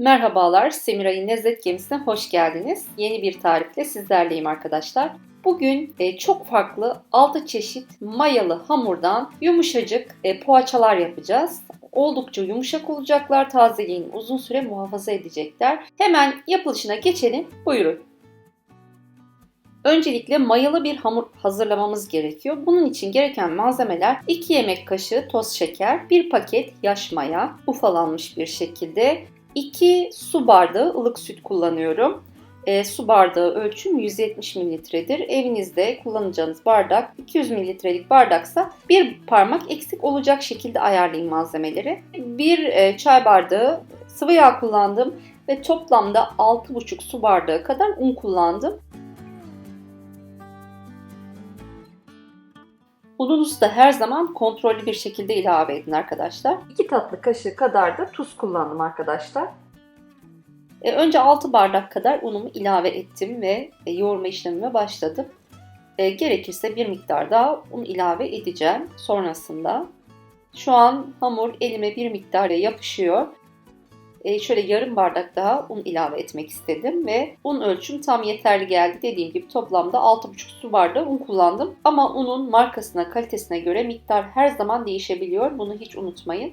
Merhabalar, Semiray'ın Lezzet Gemisi'ne hoş geldiniz. Yeni bir tarifle sizlerleyim arkadaşlar. Bugün e, çok farklı 6 çeşit mayalı hamurdan yumuşacık e, poğaçalar yapacağız. Oldukça yumuşak olacaklar, tazeliğini uzun süre muhafaza edecekler. Hemen yapılışına geçelim, buyurun. Öncelikle mayalı bir hamur hazırlamamız gerekiyor. Bunun için gereken malzemeler 2 yemek kaşığı toz şeker, 1 paket yaş maya, ufalanmış bir şekilde, 2 su bardağı ılık süt kullanıyorum. E, su bardağı ölçüm 170 mililitredir. Evinizde kullanacağınız bardak 200 mililitrelik bardaksa bir parmak eksik olacak şekilde ayarlayın malzemeleri. Bir e, çay bardağı sıvı yağ kullandım ve toplamda 6,5 su bardağı kadar un kullandım. Ununuzu da her zaman kontrollü bir şekilde ilave edin arkadaşlar. 2 tatlı kaşığı kadar da tuz kullandım arkadaşlar. E, önce 6 bardak kadar unumu ilave ettim ve e, yoğurma işlemime başladım. E, gerekirse bir miktar daha un ilave edeceğim sonrasında. Şu an hamur elime bir miktar yapışıyor şöyle yarım bardak daha un ilave etmek istedim ve un ölçüm tam yeterli geldi. Dediğim gibi toplamda 6,5 su bardağı un kullandım. Ama unun markasına, kalitesine göre miktar her zaman değişebiliyor. Bunu hiç unutmayın.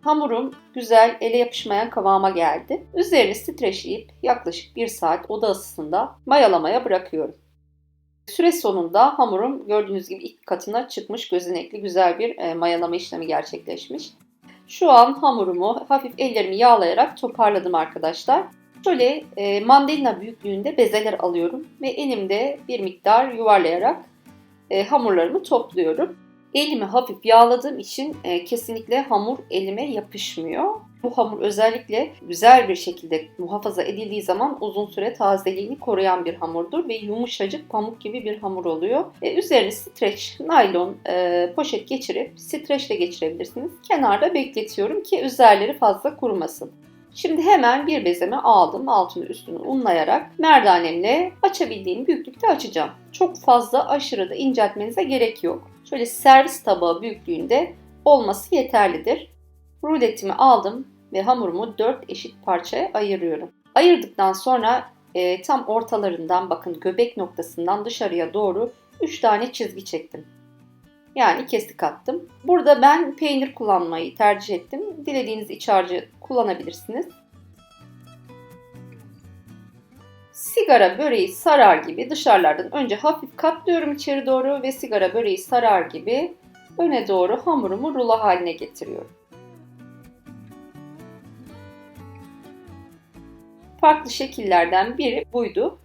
Hamurum güzel ele yapışmayan kıvama geldi. Üzerini streçleyip yaklaşık 1 saat oda ısısında mayalamaya bırakıyorum. Süre sonunda hamurum gördüğünüz gibi ilk katına çıkmış gözenekli güzel bir e, mayalama işlemi gerçekleşmiş. Şu an hamurumu hafif ellerimi yağlayarak toparladım arkadaşlar. Şöyle e, mandalina büyüklüğünde bezeler alıyorum ve elimde bir miktar yuvarlayarak e, hamurlarımı topluyorum. Elimi hafif yağladığım için e, kesinlikle hamur elime yapışmıyor. Bu hamur özellikle güzel bir şekilde muhafaza edildiği zaman uzun süre tazeliğini koruyan bir hamurdur ve yumuşacık pamuk gibi bir hamur oluyor. E, üzerini streç, naylon e, poşet geçirip streçle geçirebilirsiniz. Kenarda bekletiyorum ki üzerleri fazla kurumasın. Şimdi hemen bir bezeme aldım. Altını üstünü unlayarak merdanemle açabildiğim büyüklükte açacağım. Çok fazla aşırı da inceltmenize gerek yok. Şöyle servis tabağı büyüklüğünde olması yeterlidir. Ruletimi aldım ve hamurumu 4 eşit parçaya ayırıyorum. Ayırdıktan sonra e, tam ortalarından bakın göbek noktasından dışarıya doğru 3 tane çizgi çektim. Yani kesik attım. Burada ben peynir kullanmayı tercih ettim. Dilediğiniz iç harcı kullanabilirsiniz. Sigara böreği sarar gibi dışarılardan önce hafif katlıyorum içeri doğru ve sigara böreği sarar gibi öne doğru hamurumu rulo haline getiriyorum. Farklı şekillerden biri buydu.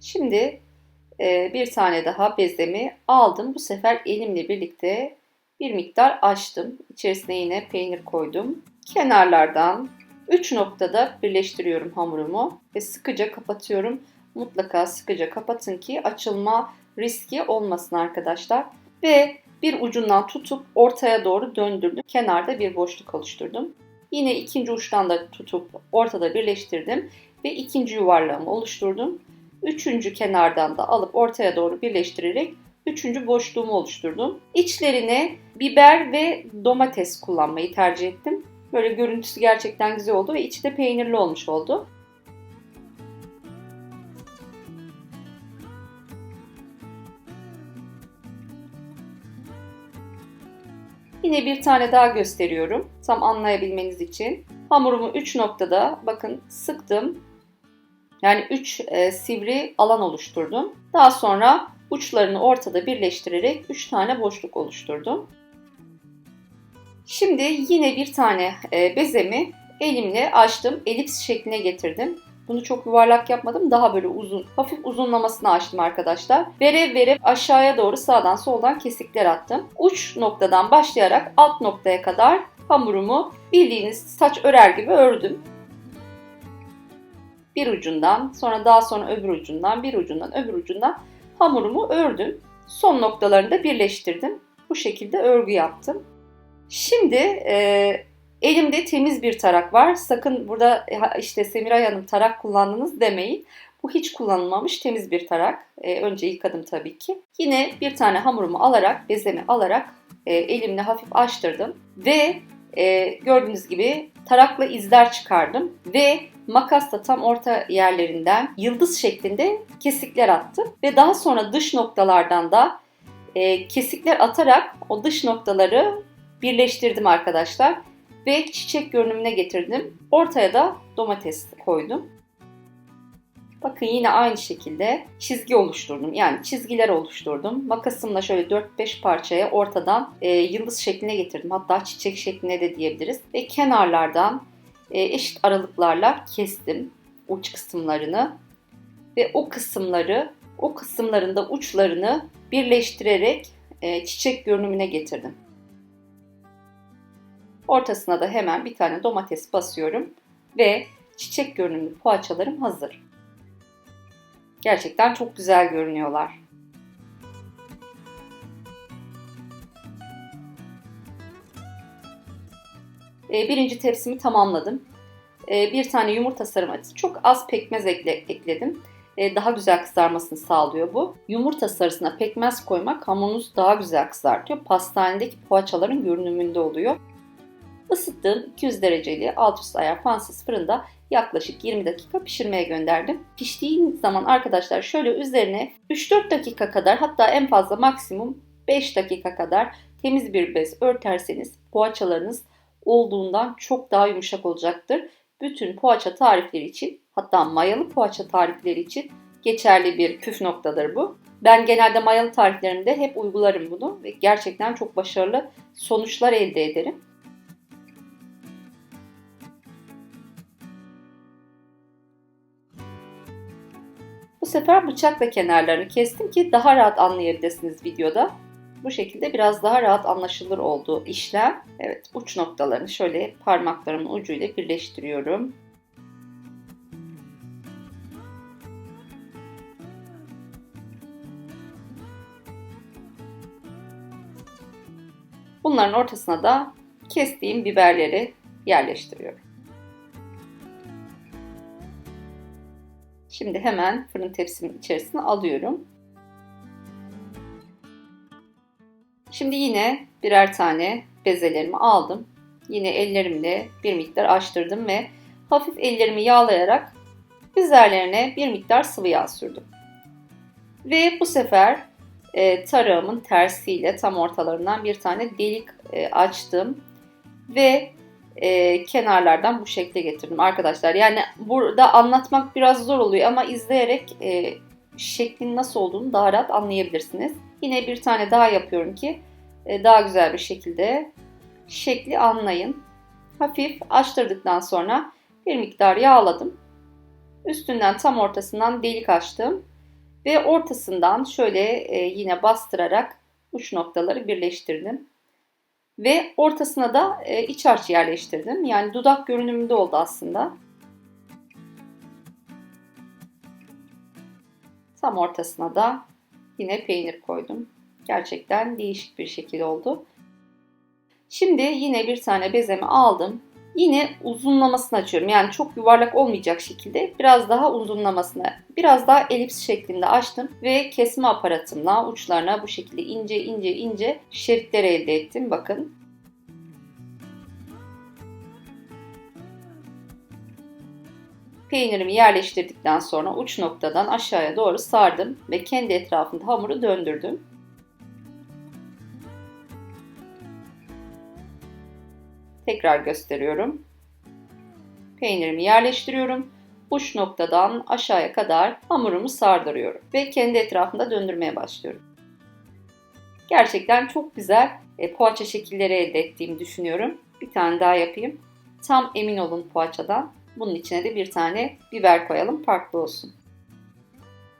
Şimdi e, bir tane daha bezemi aldım. Bu sefer elimle birlikte bir miktar açtım. İçerisine yine peynir koydum. Kenarlardan 3 noktada birleştiriyorum hamurumu ve sıkıca kapatıyorum. Mutlaka sıkıca kapatın ki açılma riski olmasın arkadaşlar. Ve bir ucundan tutup ortaya doğru döndürdüm. Kenarda bir boşluk oluşturdum. Yine ikinci uçtan da tutup ortada birleştirdim ve ikinci yuvarlağımı oluşturdum. Üçüncü kenardan da alıp ortaya doğru birleştirerek üçüncü boşluğumu oluşturdum. İçlerine biber ve domates kullanmayı tercih ettim. Böyle görüntüsü gerçekten güzel oldu ve içi de peynirli olmuş oldu. Yine bir tane daha gösteriyorum. Tam anlayabilmeniz için. Hamurumu 3 noktada bakın sıktım. Yani 3 e, sivri alan oluşturdum. Daha sonra uçlarını ortada birleştirerek 3 tane boşluk oluşturdum. Şimdi yine bir tane e, bezemi elimle açtım. Elips şekline getirdim. Bunu çok yuvarlak yapmadım. Daha böyle uzun, hafif uzunlamasını açtım arkadaşlar. Vere vere aşağıya doğru sağdan soldan kesikler attım. Uç noktadan başlayarak alt noktaya kadar hamurumu bildiğiniz saç örer gibi ördüm. Bir ucundan, sonra daha sonra öbür ucundan, bir ucundan, öbür ucundan hamurumu ördüm. Son noktalarını da birleştirdim. Bu şekilde örgü yaptım. Şimdi e, Elimde temiz bir tarak var. Sakın burada işte Semiray Hanım tarak kullandınız demeyin. Bu hiç kullanılmamış temiz bir tarak. E, önce yıkadım tabii ki. Yine bir tane hamurumu alarak, bezemi alarak e, elimle hafif açtırdım. Ve e, gördüğünüz gibi tarakla izler çıkardım. Ve makasla tam orta yerlerinden yıldız şeklinde kesikler attım. Ve daha sonra dış noktalardan da e, kesikler atarak o dış noktaları birleştirdim arkadaşlar. Ve çiçek görünümüne getirdim. Ortaya da domates koydum. Bakın yine aynı şekilde çizgi oluşturdum. Yani çizgiler oluşturdum. Makasımla şöyle 4-5 parçaya ortadan e, yıldız şekline getirdim. Hatta çiçek şekline de diyebiliriz. Ve kenarlardan e, eşit aralıklarla kestim uç kısımlarını. Ve o kısımları, o kısımların da uçlarını birleştirerek e, çiçek görünümüne getirdim. Ortasına da hemen bir tane domates basıyorum ve çiçek görünümlü poğaçalarım hazır. Gerçekten çok güzel görünüyorlar. Ee, birinci tepsimi tamamladım. Ee, bir tane yumurta sarısı, çok az pekmez ekle, ekledim. Ee, daha güzel kızarmasını sağlıyor bu. Yumurta sarısına pekmez koymak hamurunuzu daha güzel kızartıyor. Pastanedeki poğaçaların görünümünde oluyor. Isıttığım 200 dereceli alt üst ayar fansız fırında yaklaşık 20 dakika pişirmeye gönderdim. Piştiği zaman arkadaşlar şöyle üzerine 3-4 dakika kadar hatta en fazla maksimum 5 dakika kadar temiz bir bez örterseniz poğaçalarınız olduğundan çok daha yumuşak olacaktır. Bütün poğaça tarifleri için hatta mayalı poğaça tarifleri için geçerli bir püf noktadır bu. Ben genelde mayalı tariflerimde hep uygularım bunu ve gerçekten çok başarılı sonuçlar elde ederim. Sefer bıçakla kenarlarını kestim ki daha rahat anlayabilirsiniz videoda. Bu şekilde biraz daha rahat anlaşılır oldu işlem. Evet uç noktalarını şöyle parmaklarımın ucuyla birleştiriyorum. Bunların ortasına da kestiğim biberleri yerleştiriyorum. Şimdi hemen fırın tepsimin içerisine alıyorum. Şimdi yine birer tane bezelerimi aldım. Yine ellerimle bir miktar açtırdım ve hafif ellerimi yağlayarak üzerlerine bir miktar sıvı yağ sürdüm. Ve bu sefer e, tarağımın tersiyle tam ortalarından bir tane delik e, açtım ve e, kenarlardan bu şekle getirdim arkadaşlar. Yani burada anlatmak biraz zor oluyor ama izleyerek e, şeklin nasıl olduğunu daha rahat anlayabilirsiniz. Yine bir tane daha yapıyorum ki e, daha güzel bir şekilde şekli anlayın. Hafif açtırdıktan sonra bir miktar yağladım. Üstünden tam ortasından delik açtım. Ve ortasından şöyle e, yine bastırarak uç noktaları birleştirdim. Ve ortasına da e, iç harç yerleştirdim. Yani dudak görünümünde oldu aslında. Tam ortasına da yine peynir koydum. Gerçekten değişik bir şekil oldu. Şimdi yine bir tane bezemi aldım. Yine uzunlamasını açıyorum. Yani çok yuvarlak olmayacak şekilde biraz daha uzunlamasını, biraz daha elips şeklinde açtım ve kesme aparatımla uçlarına bu şekilde ince ince ince şeritler elde ettim. Bakın. Peynirimi yerleştirdikten sonra uç noktadan aşağıya doğru sardım ve kendi etrafında hamuru döndürdüm. Tekrar gösteriyorum. Peynirimi yerleştiriyorum. Uç noktadan aşağıya kadar hamurumu sardırıyorum ve kendi etrafında döndürmeye başlıyorum. Gerçekten çok güzel e, poğaça şekilleri elde ettiğimi düşünüyorum. Bir tane daha yapayım. Tam emin olun poğaçadan. Bunun içine de bir tane biber koyalım farklı olsun.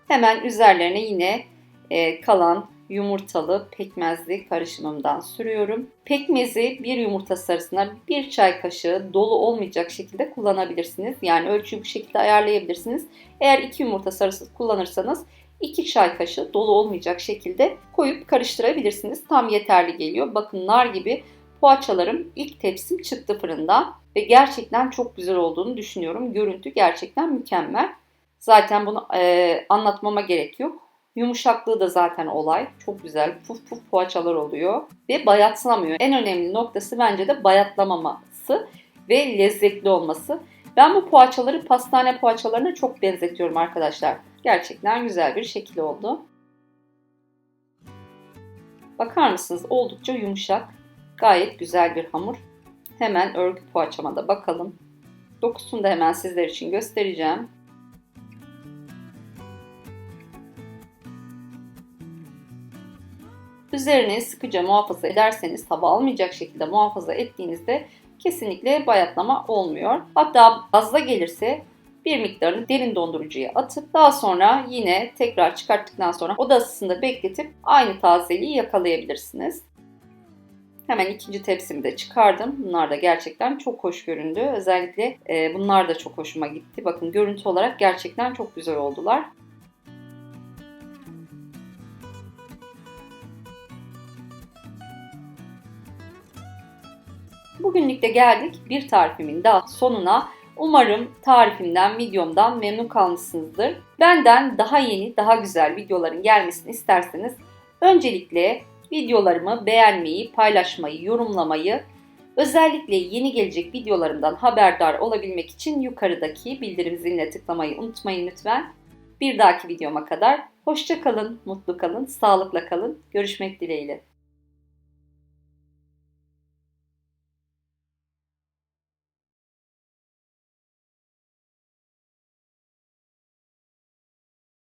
Hemen üzerlerine yine e, kalan yumurtalı pekmezli karışımımdan sürüyorum. Pekmezi bir yumurta sarısına bir çay kaşığı dolu olmayacak şekilde kullanabilirsiniz. Yani ölçüyü bu şekilde ayarlayabilirsiniz. Eğer iki yumurta sarısı kullanırsanız 2 çay kaşığı dolu olmayacak şekilde koyup karıştırabilirsiniz. Tam yeterli geliyor. Bakın nar gibi poğaçalarım ilk tepsim çıktı fırından ve gerçekten çok güzel olduğunu düşünüyorum. Görüntü gerçekten mükemmel. Zaten bunu e, anlatmama gerek yok. Yumuşaklığı da zaten olay. Çok güzel puf puf poğaçalar oluyor. Ve bayatlamıyor. En önemli noktası bence de bayatlamaması ve lezzetli olması. Ben bu poğaçaları pastane poğaçalarına çok benzetiyorum arkadaşlar. Gerçekten güzel bir şekil oldu. Bakar mısınız? Oldukça yumuşak. Gayet güzel bir hamur. Hemen örgü poğaçama da bakalım. Dokusunu da hemen sizler için göstereceğim. Üzerini sıkıca muhafaza ederseniz hava almayacak şekilde muhafaza ettiğinizde kesinlikle bayatlama olmuyor. Hatta fazla gelirse bir miktarını derin dondurucuya atıp daha sonra yine tekrar çıkarttıktan sonra oda ısısında bekletip aynı tazeliği yakalayabilirsiniz. Hemen ikinci tepsimi de çıkardım. Bunlar da gerçekten çok hoş göründü. Özellikle e, bunlar da çok hoşuma gitti. Bakın görüntü olarak gerçekten çok güzel oldular. Bugünlük de geldik bir tarifimin daha sonuna. Umarım tarifimden, videomdan memnun kalmışsınızdır. Benden daha yeni, daha güzel videoların gelmesini isterseniz öncelikle videolarımı beğenmeyi, paylaşmayı, yorumlamayı, özellikle yeni gelecek videolarımdan haberdar olabilmek için yukarıdaki bildirim ziline tıklamayı unutmayın lütfen. Bir dahaki videoma kadar hoşça kalın, mutlu kalın, sağlıkla kalın. Görüşmek dileğiyle.